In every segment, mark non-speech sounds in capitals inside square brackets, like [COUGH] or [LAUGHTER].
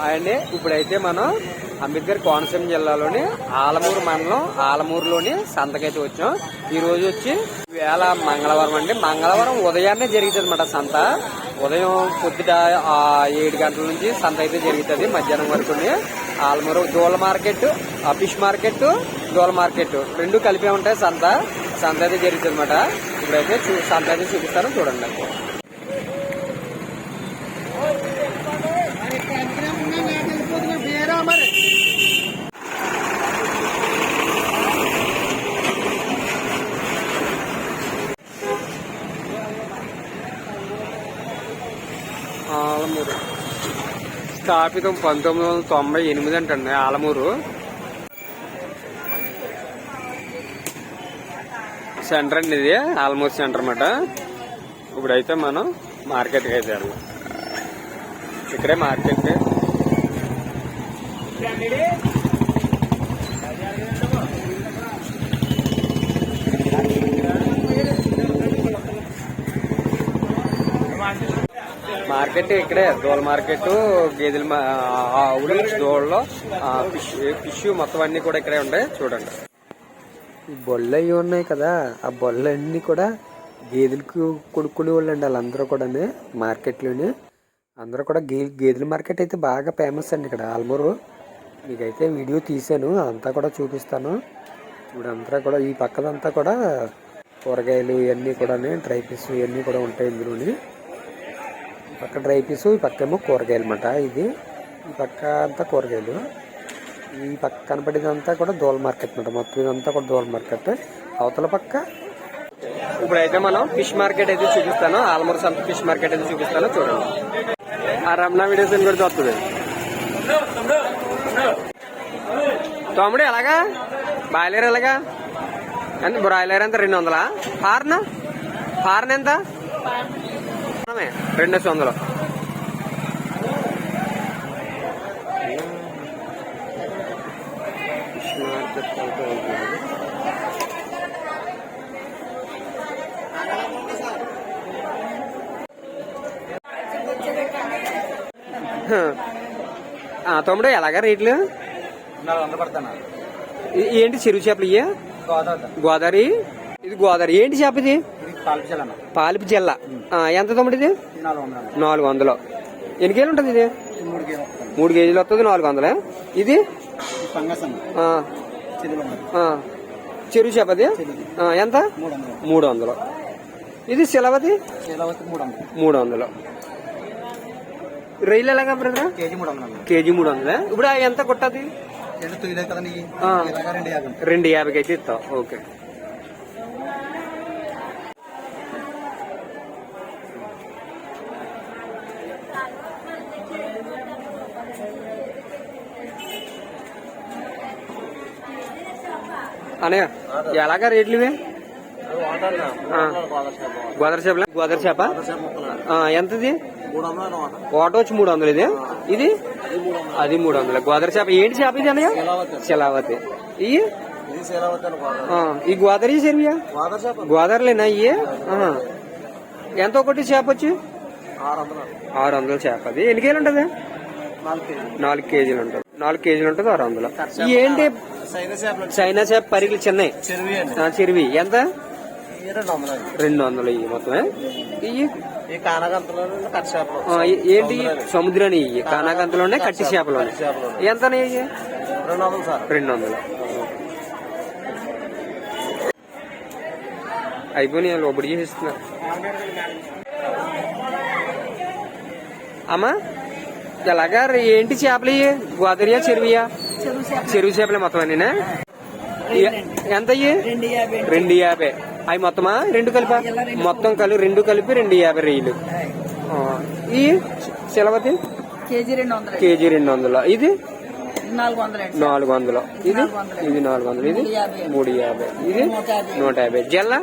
అండి ఇప్పుడైతే మనం అంబేద్కర్ కోనసీమ జిల్లాలోని ఆలమూరు మండలం ఆలమూరులోని సంతకైతే వచ్చాం. ఈ రోజు వచ్చి వేళ మంగళవారం అండి. మంగళవారం ఉదయాన్నే జరుగుతుంది అన్నమాట సంత. ఉదయం పొద్దుట ఏడు గంటల నుంచి సంత అయితే జరుగుతుంది. మధ్యాహ్నం వరకు ఆలమూరు దూల మార్కెట్ ఫిష్ మార్కెట్ దూల మార్కెట్ రెండు కలిపే ఉంటాయి సంత. సంత అయితే జరుగుతుంది అనమాట ఇప్పుడైతే చూ- సంత అయితే చూపిస్తాను చూడండి. ఆలమూరు. స్థాపితం పంతొమ్మిది వందల తొంభై ఎనిమిది అంటండి ఆలమూరు. సెంటర్ అండి ఇది ఆలమూరు సెంటర్ అన్నమాట. ఇప్పుడైతే మనం మార్కెట్కి అయితే వెళ్ళాం ఇక్కడే మార్కెట్. మార్కెట్ ఇక్కడే దోల మార్కెట్ గేదెల మా- ఆవులు దోళ్ళలో ఫిష్ ఫిష్ మొత్తం అన్ని కూడా ఇక్కడే ఉంటాయి చూడండి. ఈ బొళ్ళు అవి ఉన్నాయి కదా ఆ బొళ్ళు అన్ని కూడా గేదెలకు కొనుక్కునే వాళ్ళు అండి వాళ్ళందరూ కూడా మార్కెట్లోనే. అందరూ కూడా గే గేదెల మార్కెట్ అయితే బాగా ఫేమస్ అండి ఇక్కడ ఆల్మూరు. మీకైతే వీడియో తీసాను అదంతా కూడా చూపిస్తాను. ఇప్పుడు అంతా కూడా ఈ పక్కదంతా కూడా కూరగాయలు ఇవన్నీ కూడా డ్రై ఫిష్ ఇవన్నీ కూడా ఉంటాయి ఇందులోని. పక్క డ్రై పీస్ ఈ పక్క ఏమో కూరగాయలు అనమాట ఇది. ఈ పక్క అంతా కూరగాయలు. ఈ పక్క కనపడేదంతా కూడా దోల్ మార్కెట్ అనమాట మొత్తం ఇదంతా కూడా దోల్ మార్కెట్. అవతల పక్క ఇప్పుడైతే మనం ఫిష్ మార్కెట్ అయితే చూపిస్తాను. ఆల్మూర్ సంత ఫిష్ మార్కెట్ అయితే చూపిస్తాను. చూడండి. ఆ రమణ వీడియోస్ అని కూడా చూస్తుంది. తమ్ముడు ఎలాగా? బాయిలర్ ఎలాగా? ఎంత బ్రాయిలర్ ఎంత? రెండు వందలా? హార్న్? హార్న్ ఎంత? రెండు వందలు. తమ్ముడు ఎలాగా రేట్లు? ఏంటి చెరువు చేపలు ఇయ్యా? గోదావరి. గోదావరి? ఇది గోదావరి. ఏంటి చేప ఇది? పాలిపి జిల్లా ఎంత తమ్ముడు ఇది? నాలుగు వందలు. ఎన్ని కేజీలు ఉంటుంది ఇది? మూడు కేజీలు వస్తుంది. నాలుగు వందలే? ఇది? చెరువు చేపది ఎంత? మూడు వందలు. ఇది శిలవది? మూడు వందలు. రైలు ఎలాగా బ్రదర్? కేజీ మూడు వందలు. ఇప్పుడు ఎంత కొట్టది? రెండు యాభైకి అయితే ఇస్తాం. ఓకే. అనే ఎలాగా రేట్లు ఇవి. గోదర చేపల గోదర చేప ఎంతది? ఆటో వచ్చి మూడు వందలు ఇది. ఇది? అది మూడు వందలు. గోదర చేప ఏంటి చేప ఇది అనగా శిలావతి. ఇవి ఈ గోదావరి చెరువుయా గోదావరిలేనా ఇవి. ఎంత ఒకటి చేప వచ్చి? ఆరు వందలు చేప అది. ఎన్ని కేజీలు ఉంటుంది? నాలుగు కేజీ నాలుగు కేజీలు ఉంటుంది. నాలుగు కేజీలు ఉంటుంది ఆరు వందలు. ఏంటి చైనా చేప పరిగిలు చిన్నవి. చెరువు ఎంత? రెండు వందలు ఇవి మొత్తమే. ఇవి ఏంటి? సముద్రాన్ని ఇవి. కానాగంతలోనే కట్టి చేపలు ఎంత రెండు వందలు అయిపోయినాయి లోపడి చేస్తున్నా అమ్మా ఎలాగా రే- ఏంటి చేపలు ఇవి? గోదావరియా చెరువుయా? చెరువు చేపలే మొత్తం అన్నీనా? ఎంత రెండు యాభై అవి మొత్తమా? రెండు కలిపా? మొత్తం కలిపి రెండు కలిపి రెండు యాభై రేయిలు ఈ శిలవతి కేజీ రెండు వందలు. ఇది? నాలుగు వందలు ఇది? ఇది నాలుగు వందలు. ఇది? మూడు యాభై. ఇది? నూట యాభై. జల్ల?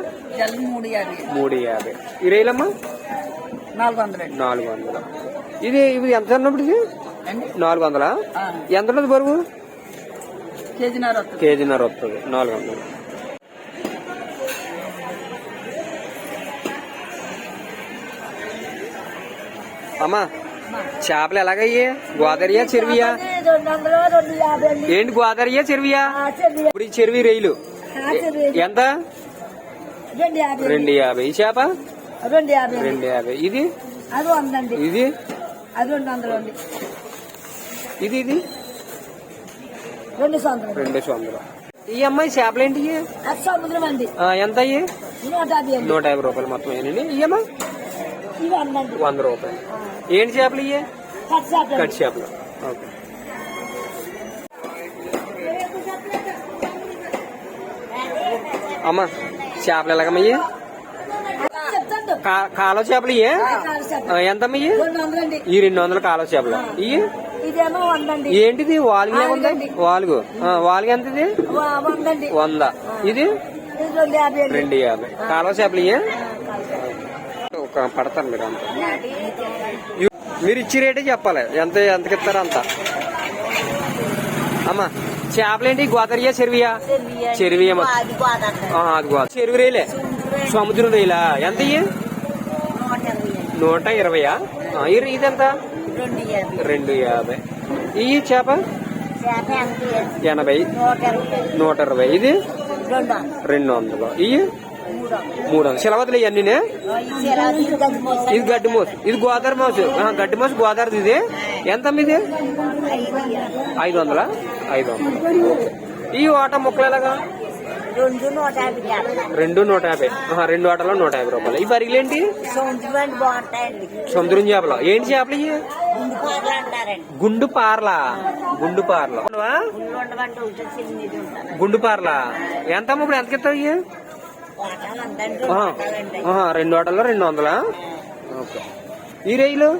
మూడు యాభై. ఈ రైలమ్మా? నాలుగు వందలు అండి. నాలుగు వందలు. ఇది ఇది ఎంత ఉన్నప్పుడు ఇది? నాలుగు వందలా? ఎంత ఉంటుంది బరువు? కేజీన్నర వస్తుంది. నాలుగు వందలు. అమ్మా చేపలు ఎలాగయ్యి? గోదావరియా చెరువియా? ఏంటి గోదావరియా చెరువియా. ఇప్పుడు ఈ చెరువి రైలు. ఎంత? రెండు యాభై. ఈ చేప? రెండు యాభై. ఇది? ఇది? ఇది ఇది? రెండు వందలు రెండు వందలు ఈ అమ్మాయి చేపలు ఏంటి? సముద్రం అండి. ఎంత అయ్యి? నూట యాభై అండి. నూట యాభై రూపాయలు మొత్తం ఏనండి వందండి వంద రూపాయలు. ఏంటి చేపలు ఇయ్యే? కట్ చేపలు. ఓకే. అమ్మా చేపలు ఎలాగమ్మా ఇయ్యి? చెప్తాను. కా- కాలువ చేపలు ఇయ్యే? కాలు చేపలు. ఇయ్యి? అండి. ఈ రెండు వందల కాలువ చేపలు. ఇయ్యి? ఇదేమో వందండి. ఏంటిది? వాలుగు ఉంది వాలుగండి. వాలుగు. వాలుగు ఎంత ఇది వందండి. వంద. ఇది? రెండు యాభై కాలువ చేపలు ఒక పడతారు మీరు అంత. మీరు ఇచ్చి రేటే చెప్పాలి. ఎంత ఎంతకి ఇస్తారో అంత? అమ్మా చేపలేంటి? గోదావరియా చెరువియా? చెరువియా మొత్తం. అది గోదా చెరువు రైలే? సముద్రం రైలా? ఎంత నూట ఇరవయా? ఇదెంత? రెండు యాభై. ఈ చేప? ఎనభై. నూట ఇరవై ఇది? రెండు వందలు. ఇవి మూడు వందలు. మూడు వందలు. సెలవతులు ఇవన్నీ ఈ సెలవు ఇది గడ్డి మోసు. ఇది గోదావరి మోసు. గడ్డి మోసు గోదావరి ఇది. ఎంత ఇది. ఐదు వందలా. ఐదు వందలు? ఈ ఓట ముక్కలు ఎలాగా? రెండు నూట యాభై రెండు ఓటలో నూట యాభై రూపాయలు. ఈ సముద్రం బాగుంటాయండి. సముద్రం చేపలు. ఏంటి చేపలు ఇవి గుండు పార్లు గుండు పార్లా? గుండు పార్ల. ఎంత ఇప్పుడు ఎంతకి ఇస్తావు ఇవి రెండు ఓటల్లో రెండు వందలా? ఓకే. ఈ రైలు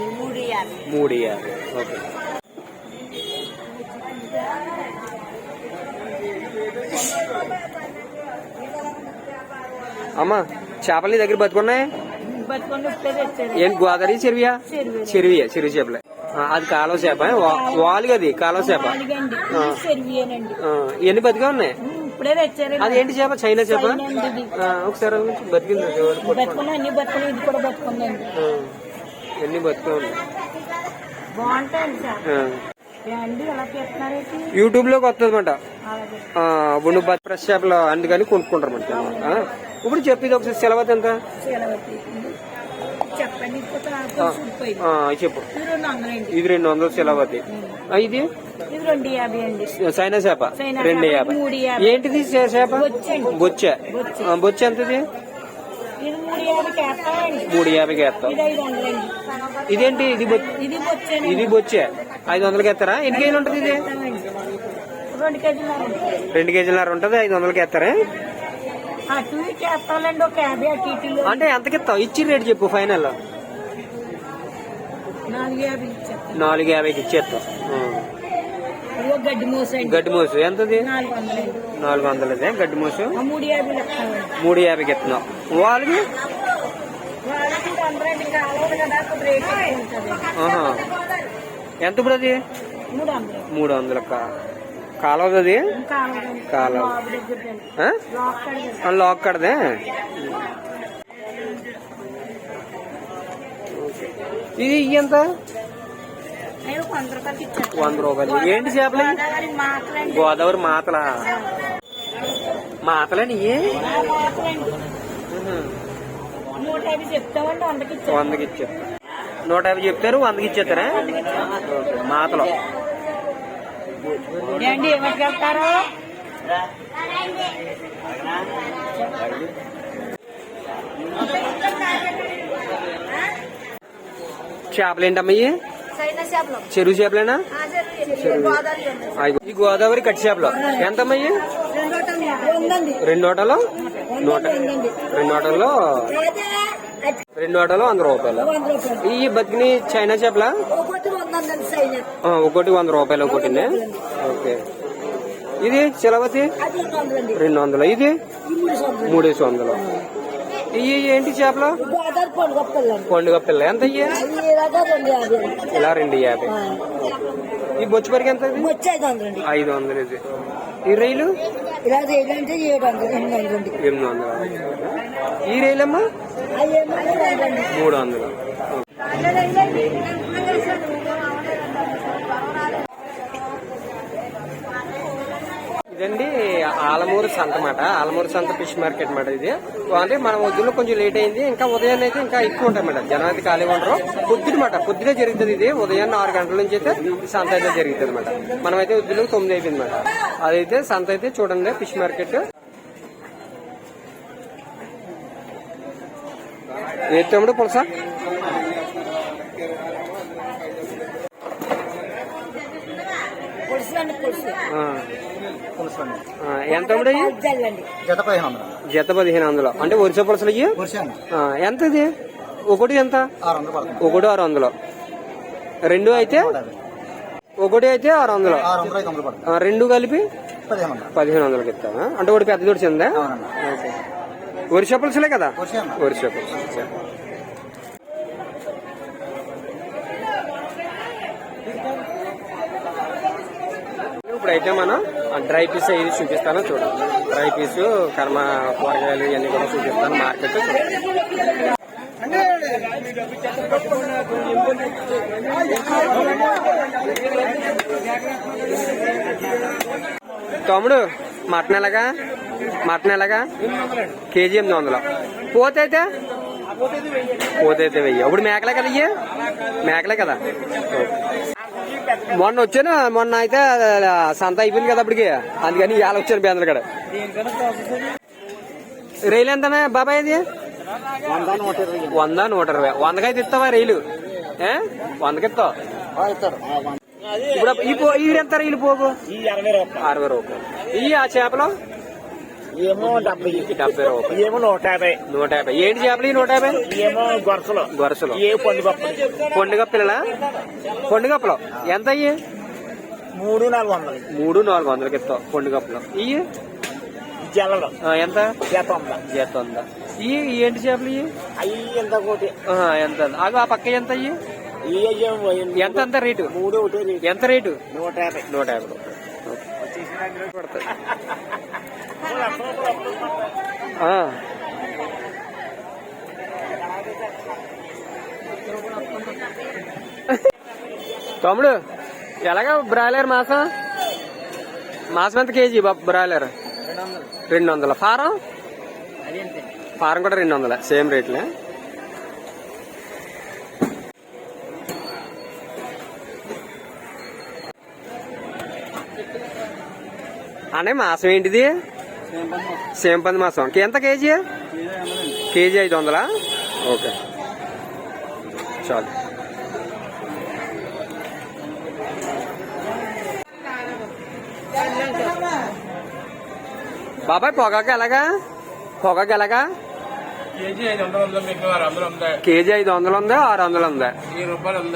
ఈ మూడు యాభై మూడు యాభై ఓకే. అమ్మా చేపలు నీ దగ్గర బతుకున్నాయి? ఏంటి గోదావరి చెరువియా? చెరువు. చెరువియా చెరువు చేపలే. అది కాలువ చేప వాలుగా అది కాలువ చేప. ఇవన్నీ బతిగా ఉన్నాయి? అది ఏంటి చేప? చైనా చేప? ఒకసారి బతికింది ఎవరు పట్టుకోండి. బతుకుని యూట్యూబ్లోకి వస్తుంది అనమాట అలాగే. ఇప్పుడు నువ్వు ఫ్రెష్ చేపలు అందుకని కొనుక్కుంటారు అనమాట ఇప్పుడు చెప్పి ఇది ఒకసారి సెలవు ఎంత? చెప్పు. ఇది రెండు వందలు సెలవతి ఇది సైనా చేప రెండు యాభై. ఏంటిది చేప. బొచ్చే బొచ్చే. ఎంతది? మూడు యాభైకి వేస్తాం ఇదేంటి? ఇది ఇది బొచ్చే ఐదు వందలకి ఎత్తారా? ఎన్ని కేజీలు ఉంటుంది ఇది? రెండు కేజీలు రెండు కేజీలన్నర ఉంటుంది ఐదు వందలకి ఎత్తారా? అటు ఇటు వేస్తామండి ఒక యాభై అటు ఇటులో అంటే ఎంతకి ఇస్తావు? ఇచ్చి రేటు చెప్పు ఫైనల్. నాలుగు యాభై ఇచ్చేస్తాం. నాలుగు యాభైకి ఇచ్చేస్తాం. గడ్డి మోసు ఎంతది? నాలుగు వందలదే గడ్డి మోసు? మూడు యాభైకి ఇస్తున్నాం వాళ్ళకి. ఎంత ఇప్పుడు అది? మూడు వందలు. మూడు వందల కాలవది అది? కాలేదు కాలువ. లాక్ కడదే? ఇది ఎంత? వంద రూపాయలు. ఏంటి చేపలు? గోదావరి మాతల? మాతలని వందకి నూట యాభై చెప్తారు వందకి ఇచ్చేస్తారా. మాతలు. ఏంటి చెరువు చేపలేనా. ఈ గోదావరి కట్టి చేపలు ఎంతమ్మా ఇవి రెండో ఓటలు నూట రెండు ఓటల్లో రెండు ఓటలు వంద రూపాయలు? ఈ బతికిని చైనా చేపల ఒకటి ఒకటి వంద రూపాయలు ఒకటినే ఓకే. ఇది చిలవతి? రెండు వందలు? ఇది? మూడేసి వందలు ఇవి ఏంటి చేపలు? పండుగ పిల్ల. ఎంత ఇయ్యి ఇలా రెండు యాభై. ఈ బొచ్చు పరిగి ఎంత ఐదు వందలు ఇది. ఈ రైలు? ఎనిమిది వందలు ఈ రైలు అమ్మా మూడు వందలు? ఇదండి ఆలమూరు సంత మాట. ఆలమూరు సంత ఫిష్ మార్కెట్ మాట ఇది. అంటే మన వద్దులో కొంచెం లేట్ అయింది. ఇంకా ఉదయాన్నే అయితే ఇంకా ఎక్కువ ఉంటాయి మేడం జనం అయితే ఖాళీ ఉండరు. పొద్దున మాట పొద్దునే జరుగుతుంది ఇది. ఉదయాన్నే ఆరు గంటల నుంచి అయితే సంత అయితే జరుగుతుంది అనమాట మనమైతే వద్దులో తొమ్మిది అయిపోయింది మాట. అదైతే సంత అయితే చూడండి ఫిష్ మార్కెట్. ఏ తమ్ముడు పులసా? పులుసు ఎంత జత పదిహేను వందలు. జత పదిహేను వందలు. అంటే వరుస పులసలు అయ్యి వర్షాన్ని ఆ, ఎంత ఇది? ఒకటి ఎంత? ఒకటి ఆరు వందలు. రెండు అయితే? ఒకటి అయితే ఆరు వందలు. రెండు కలిపి? పదిహేను వందలు. పదిహేను వందలకి ఇస్తావా? అంటే ఒకటి పెద్ద దొడిచి ఉందా అవునన్నా వరుస పులుసులే కదా? వరుస పులుసు అయితే మనం డ్రై పీస్ ఇది చూపిస్తాను చూడండి. డ్రై పీస్ కర్మ కూరగాయలు ఇవన్నీ కూడా చూపిస్తాను మార్కెట్ తమ్ముడు మటన్ ఎలాగా? మటన్ ఎలాగా? కేజీ ఎనిమిది వందలు. పోతే అయితే పోతే అయితే వెయ్యి. ఇప్పుడు మేకలే కదా ఇయ్యి? మేకలే కదా? మొన్న వచ్చాను మొన్న అయితే సంత అయిపోయింది కదా అప్పటికి. అందుకని ఇవాళ వచ్చాను బేంద్ర కాడ. రైలు ఎంతనే బాబాయ్ ఇది వంద నూట ఇరవై. వందకైతే ఇస్తావా రైలు? ఏ? వందకి ఇస్తావు? ఇప్పుడు ఈ ఎంత రైలు పోగు అరవై రూపాయలు. ఈ ఆ చేపలు? ఏమో డెబ్బై. డెబ్బై రూపాయలు. ఏమో నూట యాభై. నూట యాభై. ఏంటి చేపలు నూట యాభై? ఏమో గొరసలు. గొరసలు. ఏ పండు పప్పు పండుగ పిల్లల పండుగప్పలు ఎంత అయ్యి? మూడు నాలుగు వందలు. మూడు నాలుగు వందలకి ఇస్తావు పండుగప్పలు ఇయ్యి? జల్లలు. ఎంత? జత వంద జీతం ఉందా ఏంటి చేపలు అవి ఎంత కోటి ఎంత ఆగు ఆ పక్క ఎంత అయ్యి? ఎంత ఎంత రేటు? మూడు ఒకటి. ఎంత రేటు? నూట యాభై. నూట యాభై రూపాయలు. [LAUGHS] తమ్ముడు ఎలాగా బ్రాయిలర్ మాసం? మాసం ఎంత కేజీ బాబు బ్రాయిలర్? రెండు వందల ఫారం? ఫారం కూడా రెండు వందల సేమ్ రేట్లే. అనే మాసం ఏంటిది? సేంపంది మాసం. ఎంత కేజీ? కేజీ ఐదు వందలా? ఓకే. చాలు. బాబాయ్ పొగాకు ఎలాగా? పొగాకు ఎలాగా? కేజీ ఐదు వందలు ఉందా ఆరు వందలు ఉందా?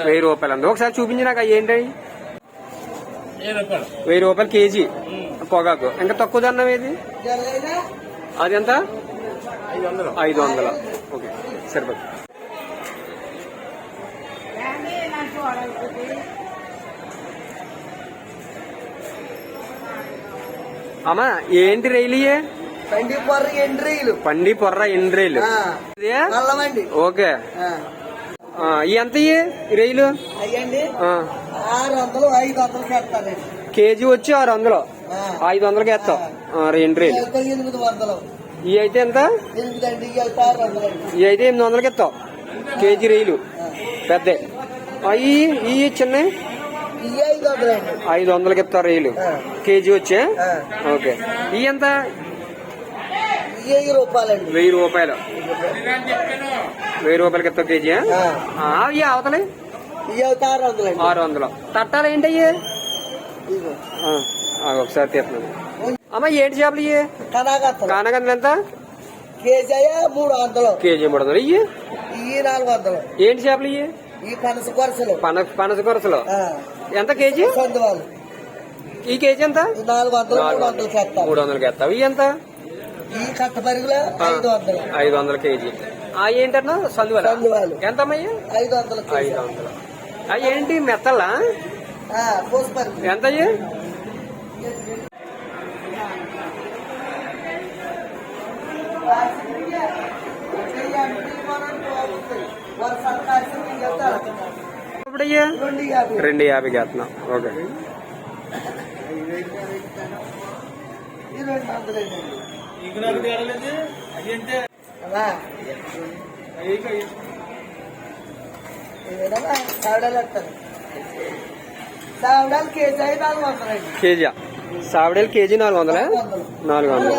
వెయ్యి రూపాయలు ఉందా? ఒకసారి చూపించి నాకు ఏంటి? వెయ్యి రూపాయలు కేజీ. పొగాకు ఇంకా తక్కువ దన్నం ఏది అది ఎంత ఐదు వందలు. ఓకే సరిపోతుంది. అమ్మా ఏంటి రైలు ఇయ్యి? బండి పొర్ర ఎండ్రీలు. పండి పొర్ర ఓకే. ఎంత రైలు? కేజీ వచ్చి ఆరు వందలు. ఐదు వందలకి వేస్తాం. ఆ, రెండు రైలు ఇవి అయితే ఎంత? ఇవి అయితే ఎనిమిది వందలకి ఇస్తాం. కేజీ రైలు. పెద్ద. అవి ఇవి చిన్న? ఇవి ఐదు వందలకి ఇస్తారు రైలు కేజీ వచ్చే? ఓకే. ఇవి ఎంత? వెయ్యి రూపాయలు. వెయ్యి రూపాయలకి ఇస్తావు కేజీ. అవి అవతలి? ఆరు వందలు. తట్టాలు ఏంటి అయ్యి? ఇదిగో. ఆ, ఆ, ఒకసారి తీస్తున్నాను అమ్మ ఏంటి చేపలు ఇవి కానగందులు ఎంత? కేజీ అయ్యా మూడు వందలు. కేజీ మూడు వందలు. ఇవి ఇవి నాలుగు వందలు. ఏంటి చేపలు ఇవి ఈ పనస కొరసలు. పనస కొరసలు. ఎంత కేజీ? ఈ కేజీ ఎంత? నాలుగు వందలు మూడు వందలు చేస్తాం. మూడు వందలకి వేస్తావు ఇవి ఎంత? ఈ కట్ట పరుగులు ఐదు వందలు. ఐదు వందల కేజీ. ఆ ఏంటన్నా? సందువల? ఎంత అమ్మయ్య ఐదు వందలు ఐదు వందలు. ఆ ఏంటి మెత్తలా? ఎంత అయ్యి వర్షాలు కాసి వెళ్తారు ఇప్పుడు ఇయ్యి? రెండు యాభై వేస్తున్నాం ఓకే. KG KG. సావిడేలు కేజీ నాలుగు వందలే? నాలుగు వందలు.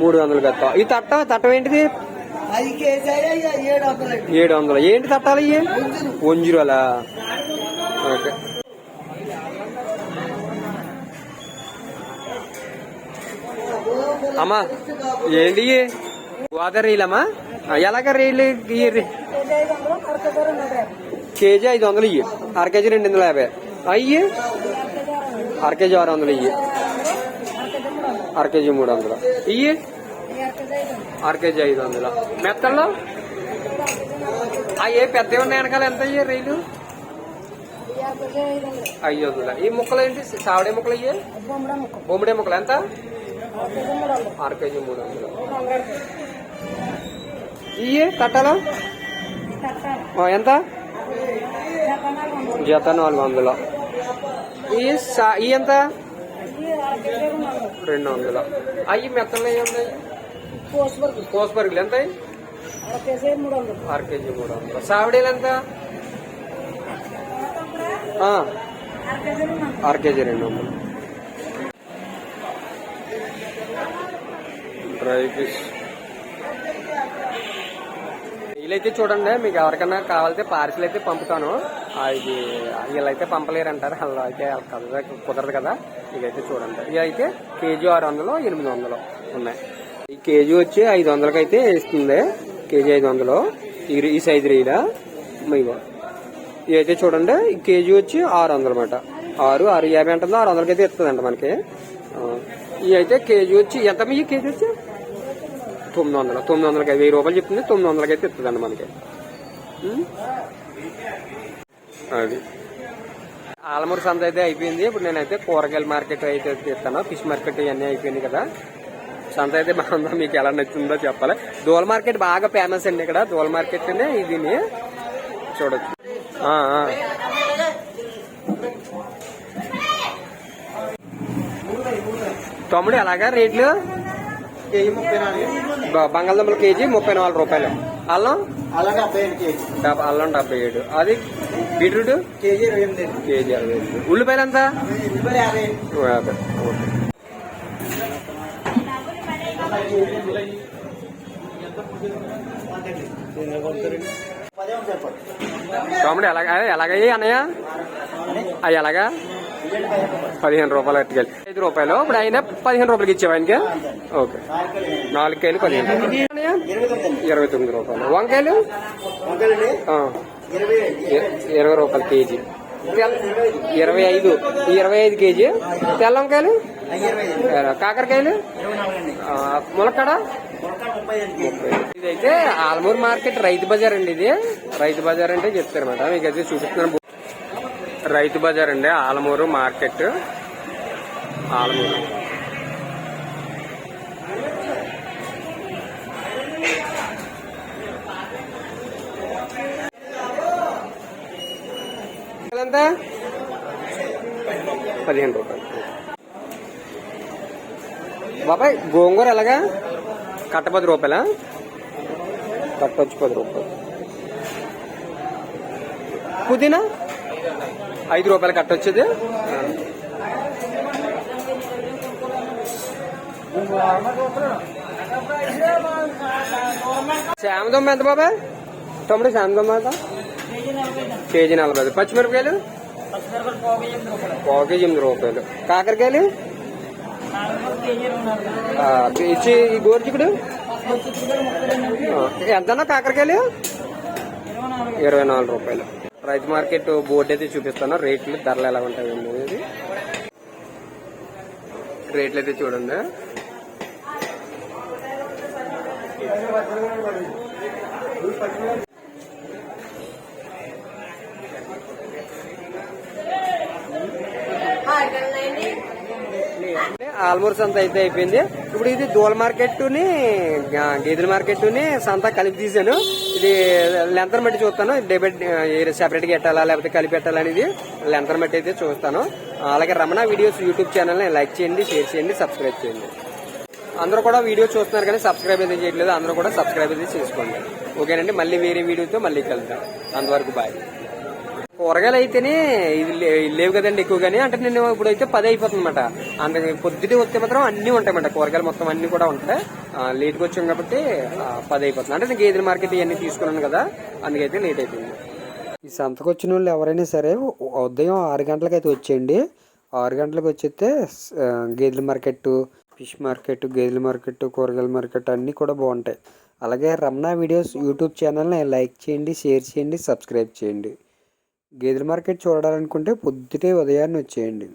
మూడు వందలు కత్తా ఈ తట్ట తట్టం ఏంటిది? ఏడు వందలు ఏంటి తట్టాలి ఇవి ముందు వంజురు అలా ఓకే. అమ్మా ఏంటి? గోదావరి రీలమ్మా ఎలాగ రీలు కేజీ ఐదు వందలు ఇయ్యి. అర కేజీ రెండు వందల యాభై. అయ్యి అర కేజీ ఆరు వందలు ఇయ్యి. అర కేజీ మూడు వందలు. ఇయ్యి? అర కేజీ ఐదు వందలు. మెత్తల్లో? అయ్యే పెద్దవి ఉన్నాయి వెనకాల ఎంత అయ్యే రైలు? ఐదు వందలు. ఈ ముక్కలు ఏంటి? సావడే ముక్కలు అయ్యే? బొమ్మడే ముక్కలు. ఎంత? అర కేజీ మూడు వందలు. ఇవి కట్టాలా ఎంత? జత నాలుగు వందలు. ఈ సా- ఈ ఎంత? రెండు వందలు. అయ్యి మెత్తలు ఉన్నాయి? కోసపరుగులు. ఎంత? అర కేజీ మూడు వందలు. సావిడీలు ఎంత? ఆ, అర కేజీ రెండు వందలు. Dry fish. వీళ్ళైతే చూడండి మీకు ఎవరికైనా కావాలంటే పార్సిల్ అయితే పంపుతాను. ఇది వీళ్ళైతే పంపలేరు అంటారు అలా అయితే కుదరదు కుదరదు కదా. ఇదైతే చూడండి. ఇవైతే అయితే కేజీ ఆరు వందలు ఎనిమిది వందలు ఉన్నాయి. ఈ కేజీ వచ్చి ఐదు వందలకి అయితే ఇస్తుంది. కేజీ ఐదు వందలు. ఈ ఈ సైజు రీలా ఇగో ఇదైతే చూడండి. ఈ కేజీ వచ్చి ఆరు వందలు అనమాట ఆరు ఆరు యాభై అంటుందో. ఆరు వందలకి అయితే ఇస్తుందంట మనకి. ఇవి అయితే కేజీ వచ్చి ఎంత మీ కేజీ వచ్చి? తొమ్మిది వందలు. తొమ్మిది వందలకి వెయ్యి రూపాయలు చెప్తుంది. తొమ్మిది వందలకి అయితే ఇస్తుందండి మనకి. అది. ఆలమూరు సంత అయితే అయిపోయింది. ఇప్పుడు నేనైతే కూరగాయల మార్కెట్ అయితే తీస్తాను. ఫిష్ మార్కెట్ ఇవన్నీ అయిపోయింది కదా. సంత అయితే బాగుందో? మీకు ఎలా నచ్చిందో చెప్పాలి. దోల మార్కెట్ బాగా ఫేమస్ అండి ఇక్కడ. దోల మార్కెట్ ఇది చూడొచ్చు. తమ్ముడు ఎలాగా రేట్లు? బంగాళదుంపల కేజీ ముప్పై నాలుగు రూపాయలు. అల్లం? డెబ్బ- అల్లం డెబ్బై ఏడు. అది బీట్రూట్? కేజీ ఇరవై ఎనిమిది కేజీ అరవై ఐదు. ఉల్లిపాయలు ఎంత? యాభై యాభై. ఓకే. తమ్ముడు ఎలాగా ఎలాగయ్యి అన్నయ్య? అవి ఎలాగా? పదిహేను రూపాయలు అట్టుకెళ్ళి ఐదు రూపాయలు. ఇప్పుడు ఆయన పదిహేను రూపాయలకి ఇచ్చేవా ఆయనకి? ఓకే. నాలుగు కాయలు పదిహేను. ఇరవై తొమ్మిది రూపాయలు. వంకాయలు? ఇరవై రూపాయలు కేజీ. ఇరవై ఐదు. ఇరవై ఐదు కేజీ. తెల్ల వంకాయలు? కాకరకాయలు? ములక్కడ? ఇదైతే ఆల్మూర్ మార్కెట్ రైతు బజార్ అండి ఇది. రైతు బజార్ అంటే చెప్తారన్నమాట మీకు అయితే చూపిస్తున్నాను. రైతు బజార్ అండి ఆలమూరు మార్కెట్. ఆలమూరు. పదిహేను రూపాయలు. బాబాయ్ గోంగూర ఎలాగా? కట్ట పది రూపాయలా? కట్టొచ్చు పది రూపాయలు. పుదీనా? ఐదు రూపాయలు కట్టొచ్చేది శామదమ్మ ఎంత బాబాయ్ తమ్ముడు శామదమ్మ ఎంత? కేజీ నలభై ఐదు. పచ్చిమిరపకాయలు? పావు కేజీ ఎనిమిది రూపాయలు. కాకరకాయలు? ఇచ్చి ఈ గోరుచిక్కుడు ఎంతన్నా కాకరకాయలు? ఇరవై నాలుగు రూపాయలు. రైతు మార్కెట్ బోర్డు అయితే చూపిస్తాను రేట్లు ధరలు ఎలా ఉంటాయి అనేది. రేట్లు అయితే చూడండి. ఆల్మూర్ సంత అయితే అయిపోయింది. ఇప్పుడు ఇది దూల మార్కెట్ని గేదెల మార్కెట్ని సంత కలిపి తీసాను. ఇది లెంతర్ బట్టి చూస్తాను. డెబిట్ సెపరేట్గా పెట్టాలా లేకపోతే కలిపి పెట్టాలా అనేది లెంతర్ బట్టి అయితే చూస్తాను. అలాగే రమణ వీడియోస్ యూట్యూబ్ ఛానల్ని లైక్ చేయండి షేర్ చేయండి సబ్స్క్రైబ్ చేయండి. అందరూ కూడా వీడియో చూస్తున్నారు కానీ సబ్స్క్రైబ్ అయితే చేయట్లేదు? అందరూ కూడా సబ్స్క్రైబ్ అయితే చేసుకోండి. ఓకేనండి? మళ్ళీ వేరే వీడియోతో మళ్ళీ కలుద్దాం. అంతవరకు బాయ్ కూరగాయలు అయితేనే ఇది లేవు కదండి ఎక్కువగానే. అంటే నేను ఇప్పుడు అయితే పది అయిపోతుంది అనమాట అంత పొద్దుటే వస్తే మాత్రం అన్ని ఉంటాయన్నమాట. కూరగాయలు మొత్తం అన్ని కూడా ఉంటాయి. ఆ, లేట్గా వచ్చాం కాబట్టి పది అయిపోతుంది. అంటే నేను గేదెల మార్కెట్ ఇవన్నీ తీసుకున్నాను కదా అందుకైతే లేట్ అయిపోయింది. ఈ సంతకు వచ్చిన వాళ్ళు ఎవరైనా సరే ఉదయం ఆరు గంటలకు అయితే వచ్చేయండి. ఆరు గంటలకు వచ్చేస్తే గేదెల మార్కెట్ ఫిష్ మార్కెట్ గేదెల మార్కెట్ కూరగాయల మార్కెట్ అన్నీ కూడా బాగుంటాయి. అలాగే రమణ వీడియోస్ యూట్యూబ్ ఛానల్ని లైక్ చేయండి షేర్ చేయండి సబ్స్క్రైబ్ చేయండి. గేదెల మార్కెట్ చూడాలనుకుంటే పొద్దుటే ఉదయాన్నే వచ్చేయండి.